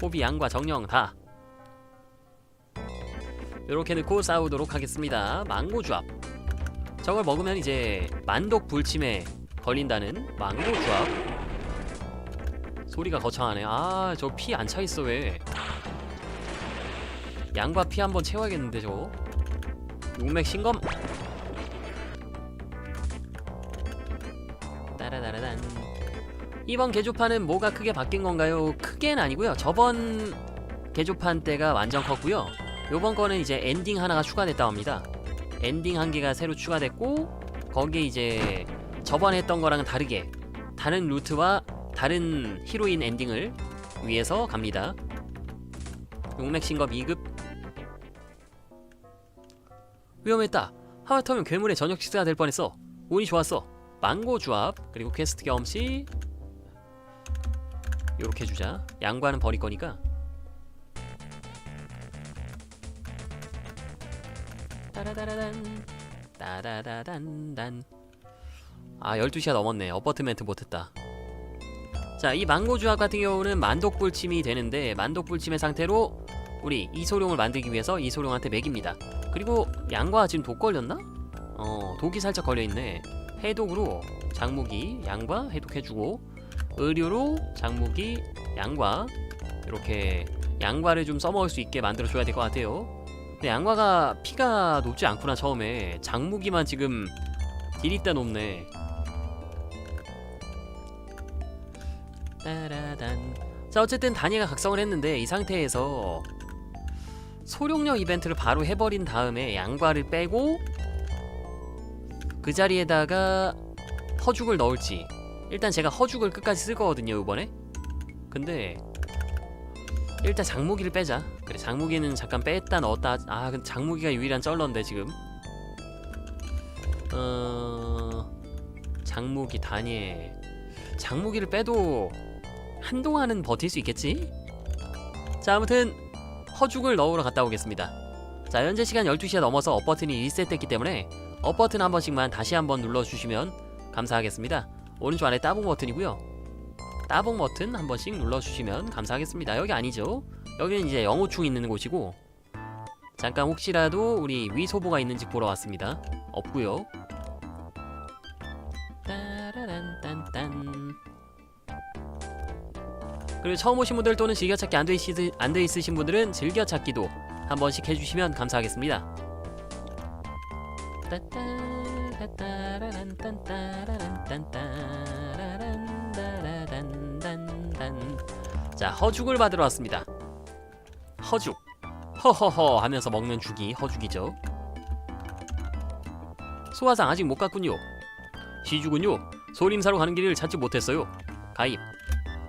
호비 양과 정령 다. 이렇게 넣고 싸우도록 하겠습니다. 망고 조합 저걸 먹으면 이제 만독 불침에 걸린다는 망고 조합 소리가 거창하네. 아 저 피 안 차 있어 왜? 양과 피 한번 채워야겠는데 저거? 용맥 신검 이번 개조판은 뭐가 크게 바뀐 건가요? 크게는 아니고요. 저번 개조판 때가 완전 컸고요. 요번 거는 이제 엔딩 하나가 추가됐다고 합니다. 엔딩 한 개가 새로 추가됐고 거기에 이제 저번에 했던 거랑은 다르게 다른 루트와 다른 히로인 엔딩을 위해서 갑니다. 용맥 신검 2급. 위험했다. 하마터면 괴물의 저녁 식사가 될 뻔했어. 운이 좋았어. 망고 조합 그리고 퀘스트 경험치 요렇게 주자. 양과는 버릴 거니까. 따라다라단 따다다단단. 아 12시가 넘었네. 어버트멘트 못했다. 자 이 망고 조합 같은 경우는 만독불침이 되는데 만독불침의 상태로 우리 이소룡을 만들기 위해서 이소룡한테 먹입니다. 그리고 양과 지금 독 걸렸나? 어 독이 살짝 걸려있네. 해독으로 장무기 양과 해독해주고 의료로 장무기 양과 이렇게 양과를 좀 써먹을 수 있게 만들어줘야 될 것 같아요. 근데 양과가 피가 높지 않구나 처음에. 장무기만 지금 딜있다 높네. 따라단. 자 어쨌든 다니가 각성을 했는데 이 상태에서 소룡력 이벤트를 바로 해버린 다음에 양과를 빼고 그 자리에다가 허죽을 넣을지 일단 제가 허죽을 끝까지 쓸 거거든요 이번에. 근데 일단 장무기를 빼자. 그래 장무기는 잠깐 뺐다 넣었다 아 근데 장무기가 유일한 쩔런데 지금. 어... 장무기 다니엘. 장무기를 빼도 한동안은 버틸 수 있겠지? 자 아무튼 허죽을 넣으러 갔다 오겠습니다. 자 현재 시간 12시가 넘어서 업 버튼이 리셋됐기 때문에 업 버튼 한 번씩만 다시 한번 눌러주시면 감사하겠습니다 오른쪽 아래 따봉 버튼이고요. 따봉 버튼 한 번씩 눌러주시면 감사하겠습니다. 여기 아니죠? 여기는 이제 영호충 있는 곳이고 잠깐 혹시라도 우리 위소보가 있는지 보러 왔습니다. 따라란딴딴. 그리고 처음 오신 분들 또는 즐겨찾기 안돼 있으, 안돼 있으신 분들은 즐겨찾기도 한 번씩 해주시면 감사하겠습니다. 자 허죽을 받으러 왔습니다. 허죽 허허허 하면서 먹는 죽이 허죽이죠. 소화상 아직 못 갔군요. 시주군요. 소림사로 가는 길을 찾지 못했어요. 가입.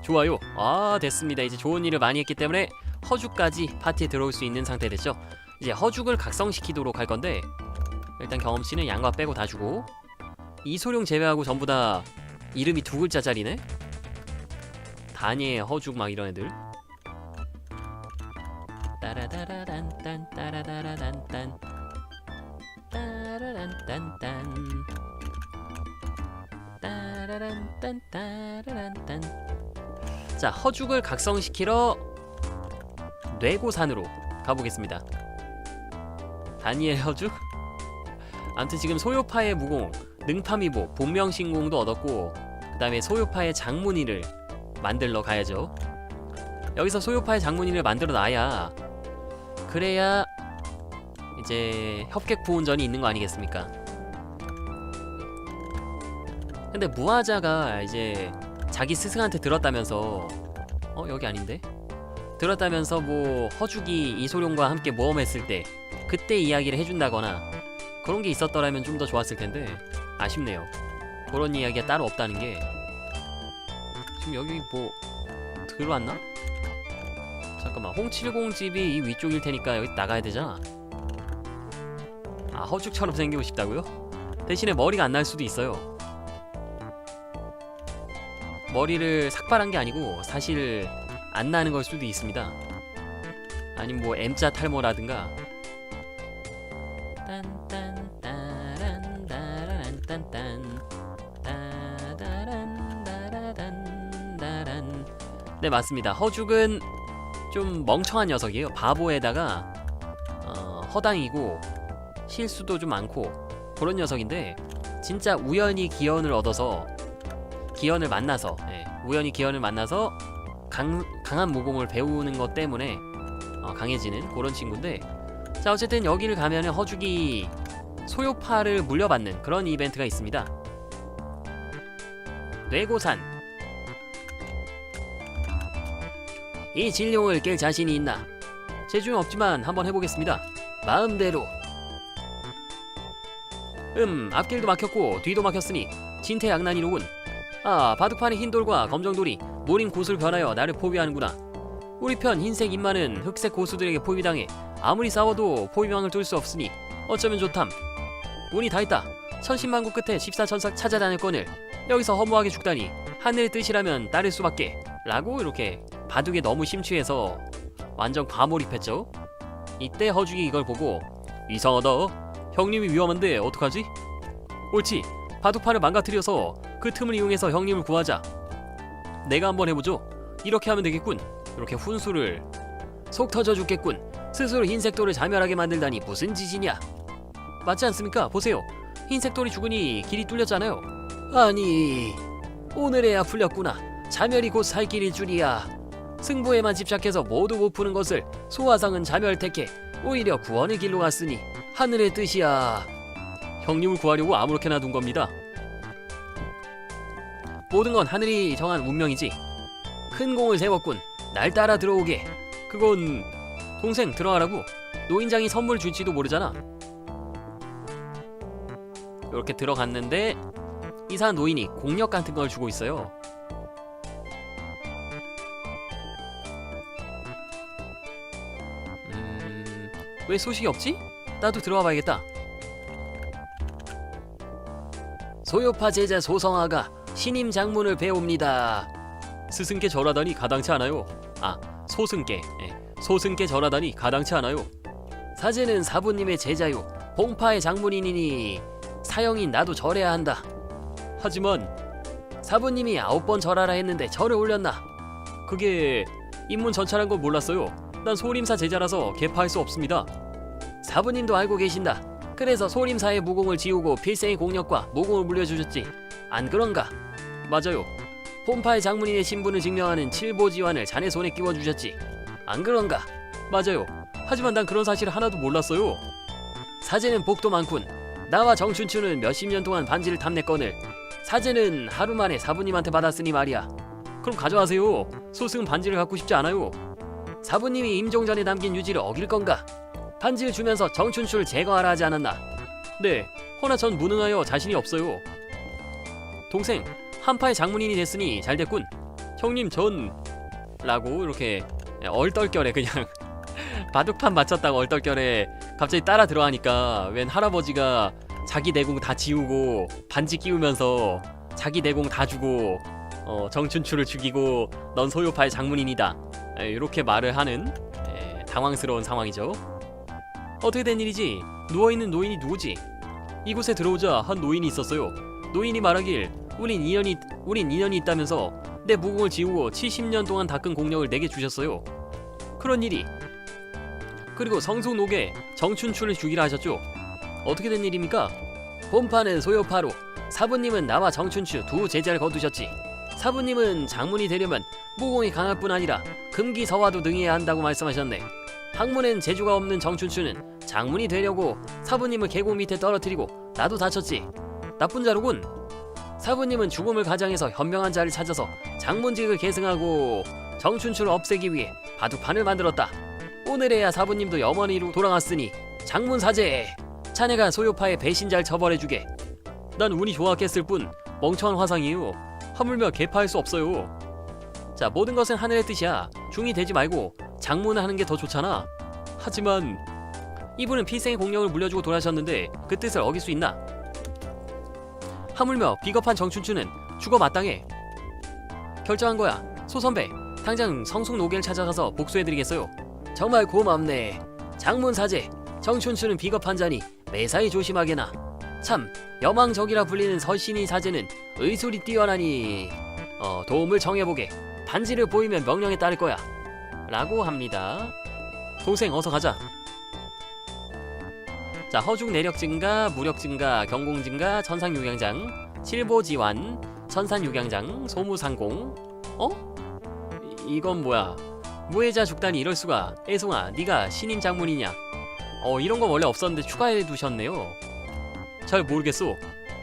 좋아요. 아 됐습니다. 이제 좋은 일을 많이 했기 때문에 허죽까지 파티에 들어올 수 있는 상태 됐죠. 이제 허죽을 각성시키도록 할 건데 일단 경험치는 양과 빼고 다 주고 이소룡 제외하고 전부 다 이름이 두 글자짜리네. 다니엘 허죽 막 이런 애들. 따라다라단딴 따라다라단딴 따라란딴딴 따라란딴 따라란딴 자 허죽을 각성시키러 뇌고산으로 가보겠습니다 다니엘 허죽? 아무튼 지금 소요파의 무공 능파미보 본명신공도 얻었고 그 다음에 소요파의 장문이를 만들러 가야죠. 여기서 소요파의 장문이를 만들어 놔야 그래야 이제 협객 부운전이 있는 거 아니겠습니까? 근데 무화자가 이제 자기 스승한테 들었다면서 어 여기 아닌데? 들었다면서 뭐 허죽이 이소룡과 함께 모험했을 때 그때 이야기를 해준다거나 그런 게 있었더라면 좀 더 좋았을 텐데 아쉽네요 그런 이야기가 따로 없다는 게 지금 여기 뭐 들어왔나? 잠깐만 홍70 집이 이 위쪽일 테니까 여기 나가야 되잖아 아 허죽처럼 생기고 싶다고요? 대신에 머리가 안 날 수도 있어요 머리를 삭발한 게 아니고 사실 안 나는 걸 수도 있습니다. 아니면 뭐 M자 탈모라든가. 네 맞습니다. 허죽은 좀 멍청한 녀석이에요. 바보에다가 어, 허당이고 실수도 좀 많고 그런 녀석인데 진짜 우연히 기현을 얻어서 기현을 만나서 예, 우연히 기현을 만나서 강, 강한 무공을 배우는 것 때문에 어, 강해지는 그런 친구인데 자 어쨌든 여기를 가면은 허죽이 소요파를 물려받는 그런 이벤트가 있습니다. 뇌고산 이 진룡을 깰 자신이 있나? 재주는 없지만 한번 해보겠습니다. 마음대로. 음, 앞길도 막혔고 뒤도 막혔으니 진퇴양난이로군. 아, 바둑판의 흰 돌과 검정 돌이 노린 곳을 변하여 나를 포위하는구나. 우리 편 흰색 입마는 흑색 고수들에게 포위당해 아무리 싸워도 포위망을 뚫을 수 없으니 어쩌면 좋담. 운이 다 있다. 천신만고 끝에 십사천사 찾아다녔거늘 여기서 허무하게 죽다니 하늘의 뜻이라면 따를 수밖에. 라고 이렇게 바둑에 너무 심취해서 완전 과몰입했죠. 이때 허죽이 이걸 보고 이상하다. 형님이 위험한데 어떡하지? 옳지. 바둑판을 망가뜨려서 그 틈을 이용해서 형님을 구하자. 내가 한번 해보죠. 이렇게 하면 되겠군. 이렇게 훈수를 속 터져 죽겠군. 스스로 흰색 돌을 자멸하게 만들다니 무슨 짓이냐? 맞지 않습니까? 보세요. 흰색 돌이 죽으니 길이 뚫렸잖아요. 아니 오늘에야 풀렸구나. 자멸이 곧 살 길일 줄이야. 승부에만 집착해서 모두 못 푸는 것을 소화상은 자멸 택해 오히려 구원의 길로 갔으니 하늘의 뜻이야. 형님을 구하려고 아무렇게나 둔 겁니다. 모든 건 하늘이 정한 운명이지. 큰 공을 세웠군. 날 따라 들어오게. 그건 동생 들어가라고. 노인장이 선물 줄지도 모르잖아. 이렇게 들어갔는데 이상한 노인이 공력 같은 걸 주고 있어요. 음, 왜 소식이 없지? 나도 들어와 봐야겠다. 소요파 제자 소성아가 신임 장문을 배웁니다. 스승께 절하다니 가당치 않아요. 아, 소승께. 예, 소승께 절하다니 가당치 않아요. 사제는 사부님의 제자요. 봉파의 장문이니 사형인 나도 절해야 한다. 하지만 사부님이 아홉 번 절하라 했는데 절을 올렸나? 그게 입문 전차란 걸 몰랐어요. 난 소림사 제자라서 개파할 수 없습니다. 사부님도 알고 계신다. 그래서 소림사의 무공을 지우고 필생의 공력과 무공을 물려주셨지. 안 그런가? 맞아요. 폼파의 장문인의 신분을 증명하는 칠보지환을 자네 손에 끼워주셨지. 안 그런가? 맞아요. 하지만 난 그런 사실 하나도 몰랐어요. 사제는 복도 많군. 나와 정춘추는 몇십 년 동안 반지를 탐냈거늘 사제는 하루 만에 사부님한테 받았으니 말이야. 그럼 가져가세요. 소승은 반지를 갖고 싶지 않아요. 사부님이 임종전에 담긴 유지를 어길 건가? 반지를 주면서 정춘추를 제거하라 하지 않았나? 네, 허나 전 무능하여 자신이 없어요. 동생, 한파의 장문인이 됐으니 잘 됐군. 형님 전 라고 이렇게 얼떨결에 그냥 바둑판 맞췄다고 얼떨결에 갑자기 따라 들어가니까 웬 할아버지가 자기 내공 다 지우고 반지 끼우면서 자기 내공 다 주고 어, 정춘추를 죽이고 넌 소요파의 장문인이다. 에, 이렇게 말을 하는 에, 당황스러운 상황이죠. 어떻게 된 일이지? 누워있는 노인이 누구지? 이곳에 들어오자 한 노인이 있었어요. 노인이 말하길 우린 인연이 우린 인연이 있다면서 내 무공을 지우고 70년 동안 닦은 공력을 내게 주셨어요. 그런 일이 그리고 성숙록에 정춘추를 죽이라 하셨죠. 어떻게 된 일입니까? 본파는 소요파로 사부님은 나와 정춘추 두 제자를 거두셨지. 사부님은 장문이 되려면 무공이 강할 뿐 아니라 금기서화도 능해야 한다고 말씀하셨네. 학문엔 재주가 없는 정춘추는 장문이 되려고 사부님을 계곡 밑에 떨어뜨리고 나도 다쳤지. 나쁜 자로군. 사부님은 죽음을 가장해서 현명한 자를 찾아서 장문직을 계승하고 정춘추를 없애기 위해 바둑판을 만들었다. 오늘에야 사부님도 염원이로 돌아왔으니 장문 사제 자네가 소요파의 배신자를 처벌해주게. 난 운이 좋았겠을 뿐 멍청한 화상이에요 하물며 개파할 수 없어요. 자 모든 것은 하늘의 뜻이야. 중이 되지 말고 장문을 하는 게 더 좋잖아. 하지만 이분은 필생의 공력을 물려주고 돌아가셨는데 그 뜻을 어길 수 있나? 하물며 비겁한 정춘추는 죽어 마땅해. 결정한 거야. 소 선배 당장 성숙 노계를 찾아가서 복수해드리겠어요 정말 고맙네. 장문 사제 정춘추는 비겁한 자니 매사에 조심하게나. 참 여망적이라 불리는 서신이 사제는 의술이 뛰어나니 어, 도움을 정해보게. 반지를 보이면 명령에 따를 거야. 라고 합니다. 동생 어서 가자. 자 허죽 내력 증가, 무력 증가, 경공 증가, 천상 육양장, 칠보 지환, 천산 육양장, 소무 상공. 어? 이, 이건 뭐야? 무해자 죽다니 이럴 수가. 애송아, 네가 신임 장문이냐? 어 이런 거 원래 없었는데 추가해 두셨네요. 잘 모르겠소.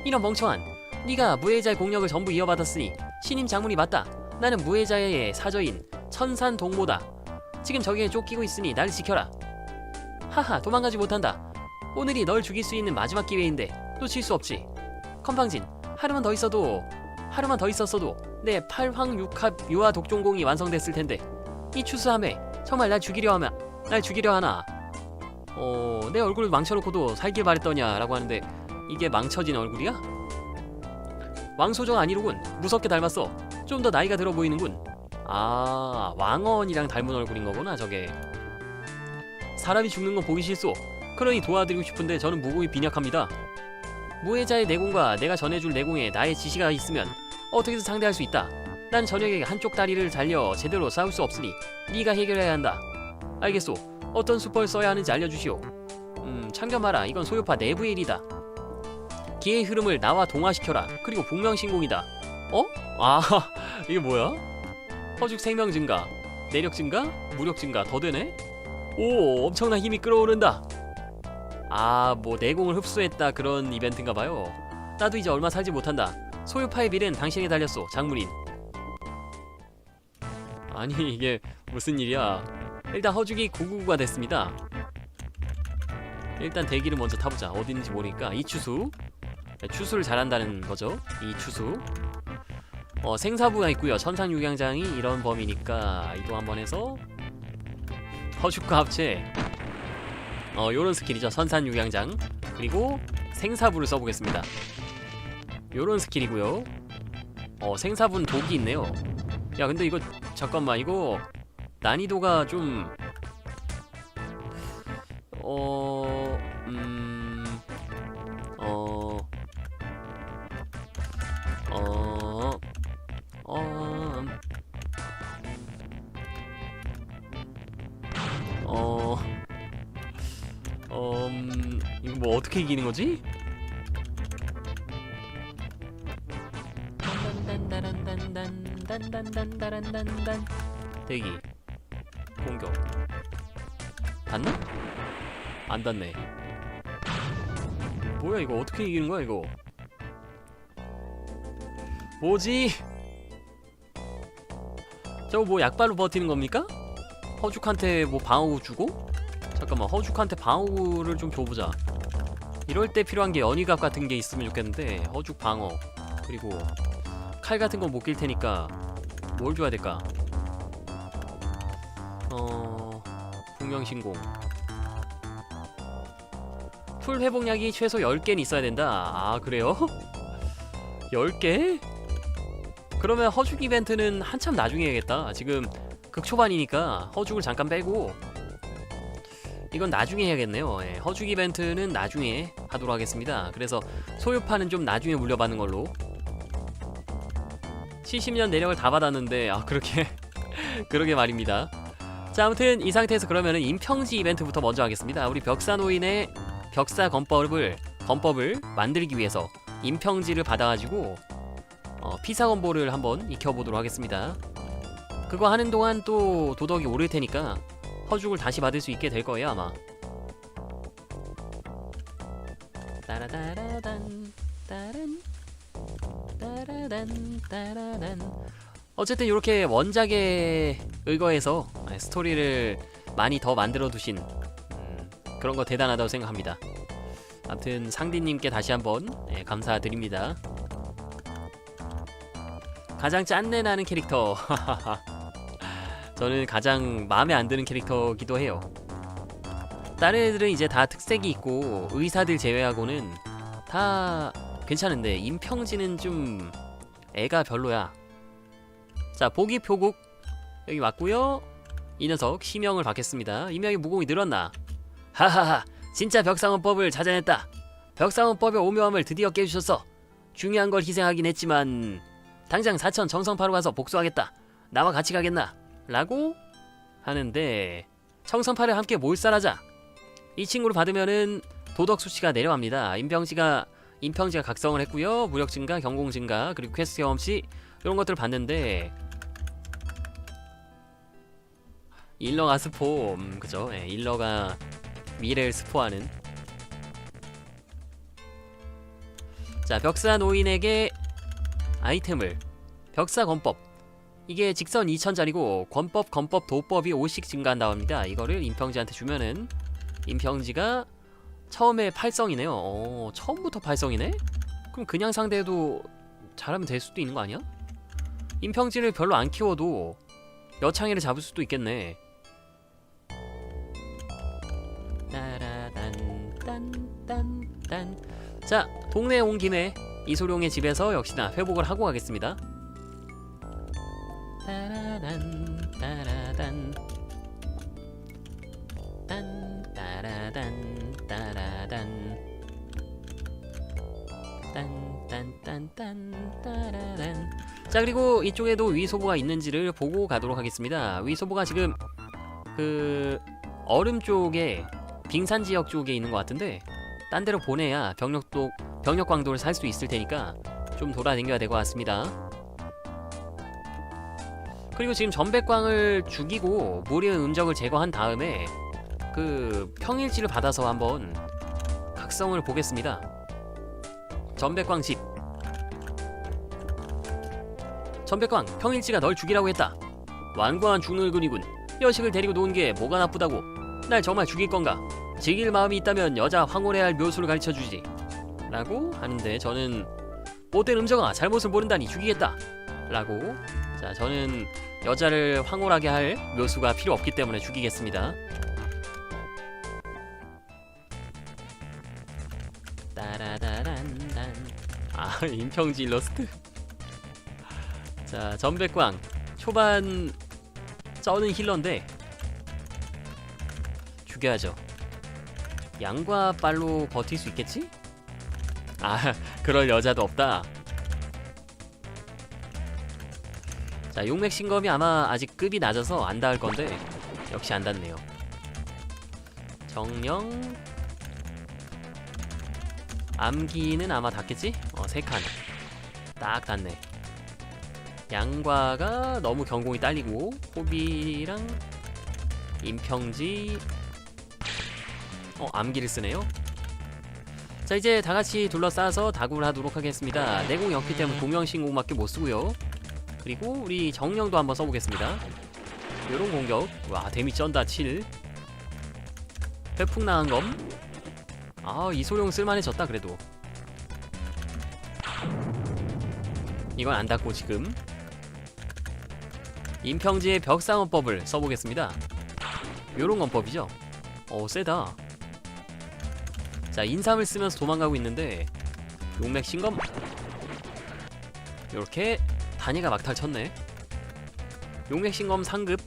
이런 멍청한. 네가 무해자의 공력을 전부 이어받았으니 신임 장문이 맞다. 나는 무해자의 사저인 천산 동모다. 지금 저기에 쫓기고 있으니 날 지켜라. 하하 도망가지 못한다. 오늘이 널 죽일 수 있는 마지막 기회인데 놓칠 수 없지. 건방진 하루만 더 있어도 하루만 더 있었어도 내 팔황육합 유아 독종공이 완성됐을 텐데 이 추수함에 정말 날 죽이려 하면 날 죽이려 하나? 어, 내 얼굴을 망쳐놓고도 살길 바랬더냐라고 하는데 이게 망쳐진 얼굴이야? 왕소정 아니로군 무섭게 닮았어. 좀 더 나이가 들어 보이는군. 아 왕언이랑 닮은 얼굴인 거구나 저게. 사람이 죽는 건 보기 싫소. 그러니 도와드리고 싶은데 저는 무공이 빈약합니다. 무해자의 내공과 내가 전해줄 내공에 나의 지시가 있으면 어떻게든 상대할 수 있다 난 저녁에 한쪽 다리를 달려 제대로 싸울 수 없으니 네가 해결해야 한다. 알겠소. 어떤 수법을 써야 하는지 알려주시오. 음 참견마라. 이건 소요파 내부의 일이다. 기의 흐름을 나와 동화시켜라. 그리고 복명신공이다. 어? 아 이게 뭐야? 허죽 생명 증가 내력 증가 무력 증가 더 되네? 오 엄청난 힘이 끌어오른다. 아 뭐 내공을 흡수했다 그런 이벤트인가 봐요. 나도 이제 얼마 살지 못한다. 소유파의 미래는 당신이 달렸소 장문인 아니 이게 무슨 일이야? 일단 허죽이 999가 됐습니다. 일단 대기를 먼저 타보자. 어디 있는지 모르니까. 이 추수? 네, 추수를 잘한다는 거죠. 이 추수. 어, 생사부가 있고요. 천상육양장이 이런 범위니까 이동 한번 해서 허죽과 합체. 어 요런 스킬이죠. 선산육양장. 그리고 생사부를 써보겠습니다. 요런 스킬이고요. 어 생사부는 독이 있네요. 야 근데 이거 잠깐만 이거 난이도가 좀 어... 음... 어... 어... 어... 음. 어... 어... 음... 이거 뭐 어떻게 이기는 거지? 딴딴딴딴딴딴 대기 공격 닿나? 안 닿네 뭐야 이거 어떻게 이기는 거야 이거 뭐지? 저거 뭐 약발로 버티는 겁니까? 허죽한테 뭐 방어구 주고? 잠깐만 허죽한테 방어구를 좀 줘보자 이럴 때 필요한 게 연희갑 같은 게 있으면 좋겠는데 허죽 방어 그리고 칼 같은 건 못 낄 테니까 뭘 줘야 될까? 어... 공명신공. 풀 회복약이 최소 10개는 있어야 된다. 아 그래요? 10개? 그러면 허죽 이벤트는 한참 나중에 해야겠다. 지금 극초반이니까 허죽을 잠깐 빼고. 이건 나중에 해야겠네요. 예, 허죽 이벤트는 나중에 하도록 하겠습니다. 그래서 소유파는 좀 나중에 물려받는 걸로 70년 내력을 다 받았는데 아 그렇게 그러게 말입니다. 자 아무튼 이 상태에서 그러면은 임평지 이벤트부터 먼저 하겠습니다. 우리 벽사노인의 벽사 건법을 건법을 만들기 위해서 임평지를 받아가지고 어, 피사건보를 한번 익혀보도록 하겠습니다. 그거 하는 동안 또 도덕이 오를 테니까 허죽을 다시 받을 수 있게 될 거예요 아마. 따라다라단 따란 따라단 어쨌든 이렇게 원작에 의거해서 스토리를 많이 더 만들어 두신 음, 그런 거 대단하다고 생각합니다. 아무튼 상디님께 다시 한번 예, 감사드립니다. 가장 짠내 나는 캐릭터 저는 가장 마음에 안 드는 캐릭터기도 해요. 다른 애들은 이제 다 특색이 있고 의사들 제외하고는 다 괜찮은데 임평진은 좀 애가 별로야. 자 보기 표국 여기 맞고요. 이 녀석 시명을 받겠습니다. 이명의 무공이 늘었나? 하하하 진짜 벽상원법을 찾아냈다. 벽상원법의 오묘함을 드디어 깨주셨어. 중요한 걸 희생하긴 했지만 당장 사천 정성파로 가서 복수하겠다. 나와 같이 가겠나? 라고 하는데 청선파를 함께 몰살하자. 이 친구를 받으면은 도덕 수치가 내려갑니다. 임평지가 임평지가 각성을 했고요. 무력 증가, 경공 증가, 그리고 퀘스트 경험치 이런 것들을 받는데 일러가 스포, 음, 그죠? 예, 일러가 미래를 스포하는. 자, 벽사 노인에게 아이템을 벽사 권법 이게 직선 2000짜리고 권법, 권법, 도법이 5씩 증가한다고 합니다. 이거를 임평지한테 주면은 임평지가 처음에 8성이네요. 어, 처음부터 8성이네? 그럼 그냥 상대도 잘하면 될 수도 있는 거 아니야? 임평지를 별로 안 키워도 여창이를 잡을 수도 있겠네. 자 동네에 온 김에 이소룡의 집에서 역시나 회복을 하고 가겠습니다. 따라단 따라단 딴 따라단 딴딴딴딴 따라단 자 그리고 이쪽에도 위소보가 있는지를 보고 가도록 하겠습니다. 위소보가 지금 그 얼음 쪽에 빙산 지역 쪽에 있는 것 같은데 딴 데로 보내야 병력도 병력 광도를 살 수 있을 테니까 좀 돌아다녀야 될 것 같습니다. 그리고 지금 전백광을 죽이고 무리의 음적을 제거한 다음에 그 평일지를 받아서 한번 각성을 보겠습니다. 전백광 집. 전백광 평일지가 널 죽이라고 했다. 완고한 중늙은이군. 여식을 데리고 노는 게 뭐가 나쁘다고? 날 정말 죽일 건가? 즐길 마음이 있다면 여자 황홀해야 할 묘수를 가르쳐 주지. 라고 하는데 저는 못된 음정아 잘못을 모른다니 죽이겠다. 라고 자 저는 여자를 황홀하게 할 묘수가 필요 없기 때문에 죽이겠습니다. 아 임평지 일러스트. 자 전백광. 초반 쩌는 힐러인데 죽여야죠. 양과 빨로 버틸 수 있겠지? 아 그럴 여자도 없다. 자 용맥 신검이 아마 아직 급이 낮아서 안 닿을 건데 역시 안 닿네요. 정령 암기는 아마 닿겠지? 어 3칸. 딱 닿네. 양과가 너무 경공이 딸리고 호비랑 임평지. 어 암기를 쓰네요. 자 이제 다같이 둘러싸서 다굴 하도록 하겠습니다. 내공 였기 때문에 공명신공밖에 못쓰고요. 그리고 우리 정령도 한번 써보겠습니다. 요런 공격. 와 데미 쩐다 7 회풍 나은 검 아, 이소룡 쓸만해졌다 그래도. 이건 안 닿고 지금 임평지의 벽상원법을 써보겠습니다. 요런 건법이죠. 어, 세다. 자, 인삼을 쓰면서 도망가고 있는데 용맥 신검 요렇게 단위가 막탈 쳤네. 용맥 신검 상급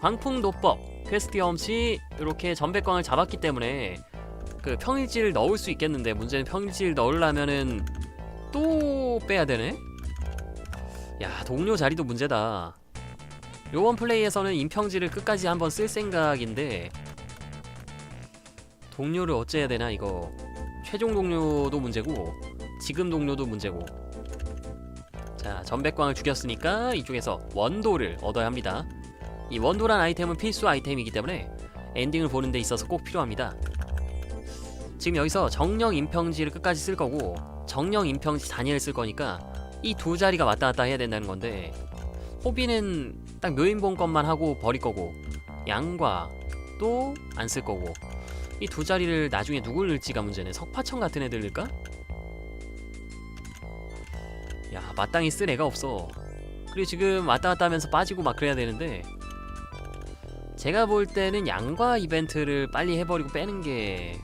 광풍 도법 퀘스트 경험치 이렇게 전백광을 잡았기 때문에 그 평일지를 넣을 수 있겠는데 문제는 평일지를 넣으려면은 또 빼야 되네. 야 동료 자리도 문제다. 요번 플레이에서는 임평지를 끝까지 한번 쓸 생각인데 동료를 어째야 되나 이거 최종 동료도 문제고 지금 동료도 문제고 자 전백광을 죽였으니까 이쪽에서 원도를 얻어야 합니다. 이 원도란 아이템은 필수 아이템이기 때문에 엔딩을 보는 데 있어서 꼭 필요합니다. 지금 여기서 정령 임평지를 끝까지 쓸 거고 정령 임평지 단위를 쓸 거니까 이 두 자리가 왔다 갔다 해야 된다는 건데 호비는 딱 묘인봉 것만 하고 버릴 거고 양과 또 안 쓸 거고 이 두 자리를 나중에 누굴 넣을지가 문제네 석파청 같은 애들 넣을까? 야 마땅히 쓸 애가 없어 그리고 지금 왔다 갔다 하면서 빠지고 막 그래야 되는데 제가 볼 때는 양과 이벤트를 빨리 해버리고 빼는 게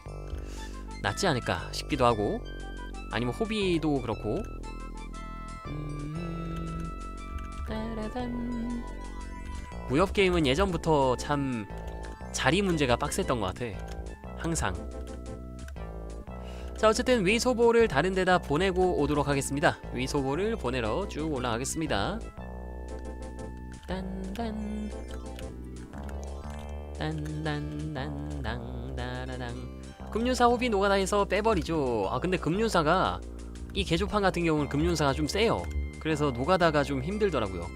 낫지 않을까 싶기도 하고 아니면 호비도 그렇고. 음... 무협 게임은 예전부터 참 자리 문제가 빡셌던 것 같아 항상. 자 어쨌든 위소보를 다른 데다 보내고 오도록 하겠습니다. 위소보를 보내러 쭉 올라가겠습니다. 딴딴 딴딴딴딴 따라당. 금륜사 호비 노가다에서 빼버리죠. 아 근데 금륜사가 이 개조판 같은 경우는 금륜사가 좀 세요. 그래서 노가다가 좀 힘들더라고요.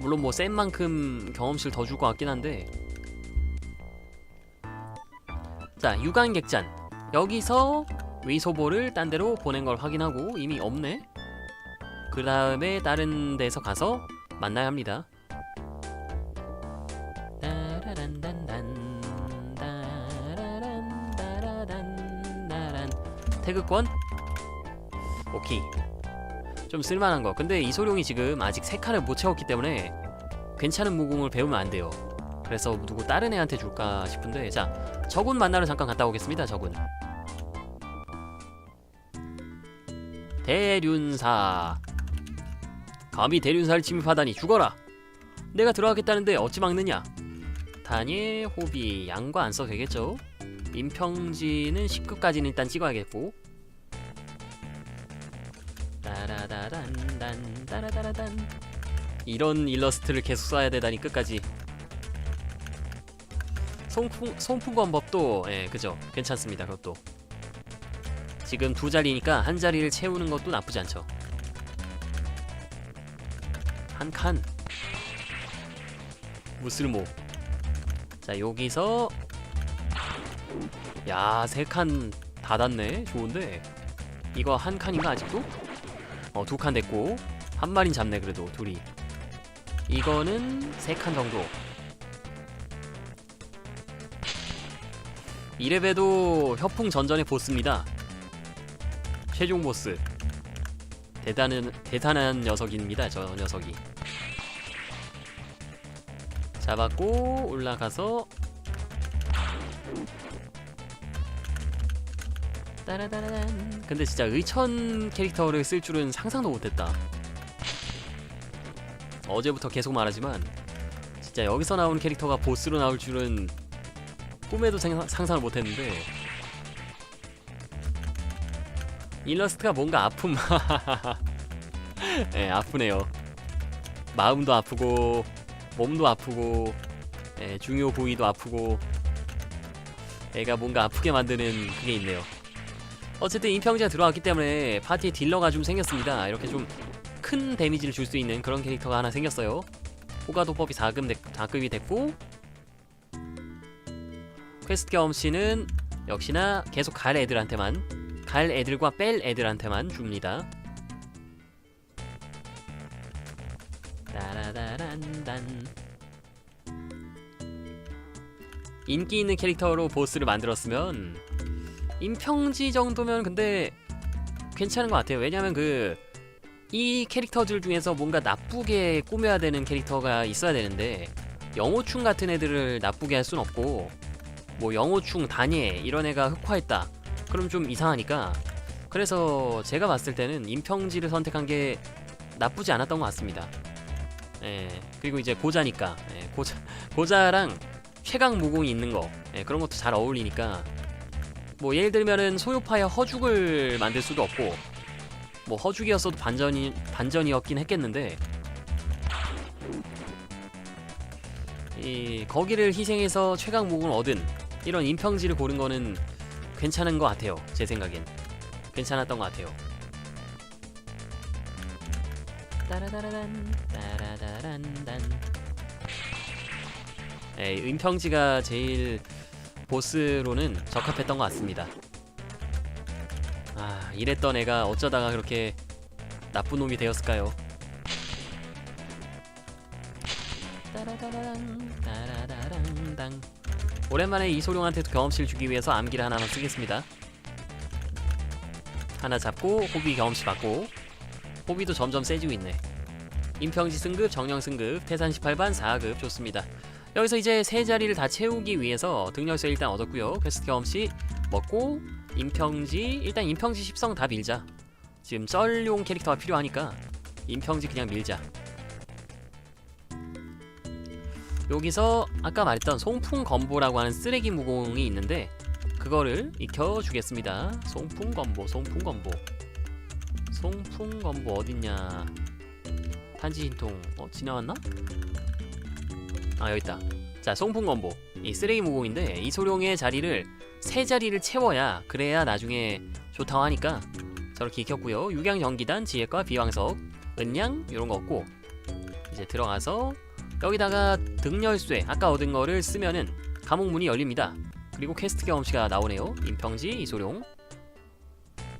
물론 뭐 센 만큼 경험치를 더 줄 것 같긴 한데. 자 유관객잔. 여기서 위소보를 딴 데로 보낸 걸 확인하고 이미 없네. 그 다음에 다른 데서 가서 만나야 합니다 태극권? 오케이. 좀 쓸만한 거. 근데 이소룡이 지금 아직 세 칸을 못 채웠기 때문에 괜찮은 무공을 배우면 안 돼요. 그래서 누구 다른 애한테 줄까 싶은데. 자 저군 만나러 잠깐 갔다 오겠습니다 저군. 대륜사. 감히 대륜사를 침입하다니 죽어라. 내가 들어가겠다는데 어찌 막느냐? 단예 호비 양과 안 써도 되겠죠 임평지는 10급까지는 일단 찍어야겠고. 따라다란단 따라다라단. 이런 일러스트를 계속 써야 되다니 끝까지. 송풍 송풍건법도 예 그죠. 괜찮습니다 그것도. 지금 두 자리니까 한 자리를 채우는 것도 나쁘지 않죠. 한 칸. 무슬모. 자 여기서 야 세 칸 닫았네. 좋은데? 이거 한 칸인가 아직도? 어 두 칸 됐고. 한 마린 잡네 그래도 둘이. 이거는 세 칸 정도. 이레베도 협풍 전전의 보스입니다. 최종 보스. 대단한 대단한 녀석입니다 저 녀석이. 잡았고 올라가서 따라다란. 근데 진짜 의천 캐릭터를 쓸 줄은 상상도 못했다. 어제부터 계속 말하지만 진짜 여기서 나오는 캐릭터가 보스로 나올 줄은 꿈에도 생사- 상상을 못했는데 일러스트가 뭔가 아픔. 예 아프네요. 마음도 아프고 몸도 아프고 예, 중요 부위도 아프고 애가 뭔가 아프게 만드는 그게 있네요 어쨌든 인평지가 들어왔기 때문에 파티에 딜러가 좀 생겼습니다. 이렇게 좀 큰 데미지를 줄 수 있는 그런 캐릭터가 하나 생겼어요. 호가 도법이 4급 되, 4급이 됐고 퀘스트 경험치는 역시나 계속 갈 애들한테만 갈 애들과 뺄 애들한테만 줍니다. 따라다란단. 인기 있는 캐릭터로 보스를 만들었으면 임평지 정도면 근데 괜찮은 것 같아요. 왜냐면 그 이 캐릭터들 중에서 뭔가 나쁘게 꾸며야 되는 캐릭터가 있어야 되는데 영호충 같은 애들을 나쁘게 할 순 없고 뭐 영호충 단예 이런 애가 흑화했다. 그럼 좀 이상하니까. 그래서 제가 봤을 때는 임평지를 선택한 게 나쁘지 않았던 것 같습니다. 예 그리고 이제 고자니까. 예, 고자 고자랑 최강 무공이 있는 거. 예, 그런 것도 잘 어울리니까 뭐 예를 들면은 소요파야 허죽을 만들 수도 없고 뭐 허죽이었어도 반전이 반전이었긴 했겠는데 이 거기를 희생해서 최강 무공을 얻은 이런 인평지를 고른 거는 괜찮은 것 같아요 제 생각엔. 괜찮았던 것 같아요. 따라다라란 따라다란단. 에 인평지가 제일 보스로는 적합했던 것 같습니다. 아 이랬던 애가 어쩌다가 그렇게 나쁜 놈이 되었을까요? 오랜만에 이소룡한테도 경험치를 주기 위해서 암기를 하나만 쓰겠습니다. 하나 잡고 호비 경험치 받고 호비도 점점 세지고 있네. 임평지 승급, 정령 승급, 태산 18반 4급 좋습니다 여기서 이제 세 자리를 다 채우기 위해서 등력서 일단 얻었고요. 퀘스트 경험치 먹고 임평지 일단 임평지 10성 다 밀자. 지금 쩔용 캐릭터가 필요하니까 임평지 그냥 밀자. 여기서 아까 말했던 송풍 건보라고 하는 쓰레기 무공이 있는데 그거를 익혀주겠습니다. 송풍 건보 송풍 건보. 송풍 건보 어딨냐? 탄지 신통. 어 지나왔나? 아 여기 있다. 자 송풍건보 이 쓰레기 무공인데 이 소룡의 자리를 세 자리를 채워야 그래야 나중에 좋다고 하니까 저렇게 익혔고요. 육양 전기단 지혜과 비왕석 은양 이런 거 없고 이제 들어가서 여기다가 등열쇠 아까 얻은 거를 쓰면은 감옥문이 열립니다. 그리고 퀘스트 경험치가 나오네요. 임평지 이소룡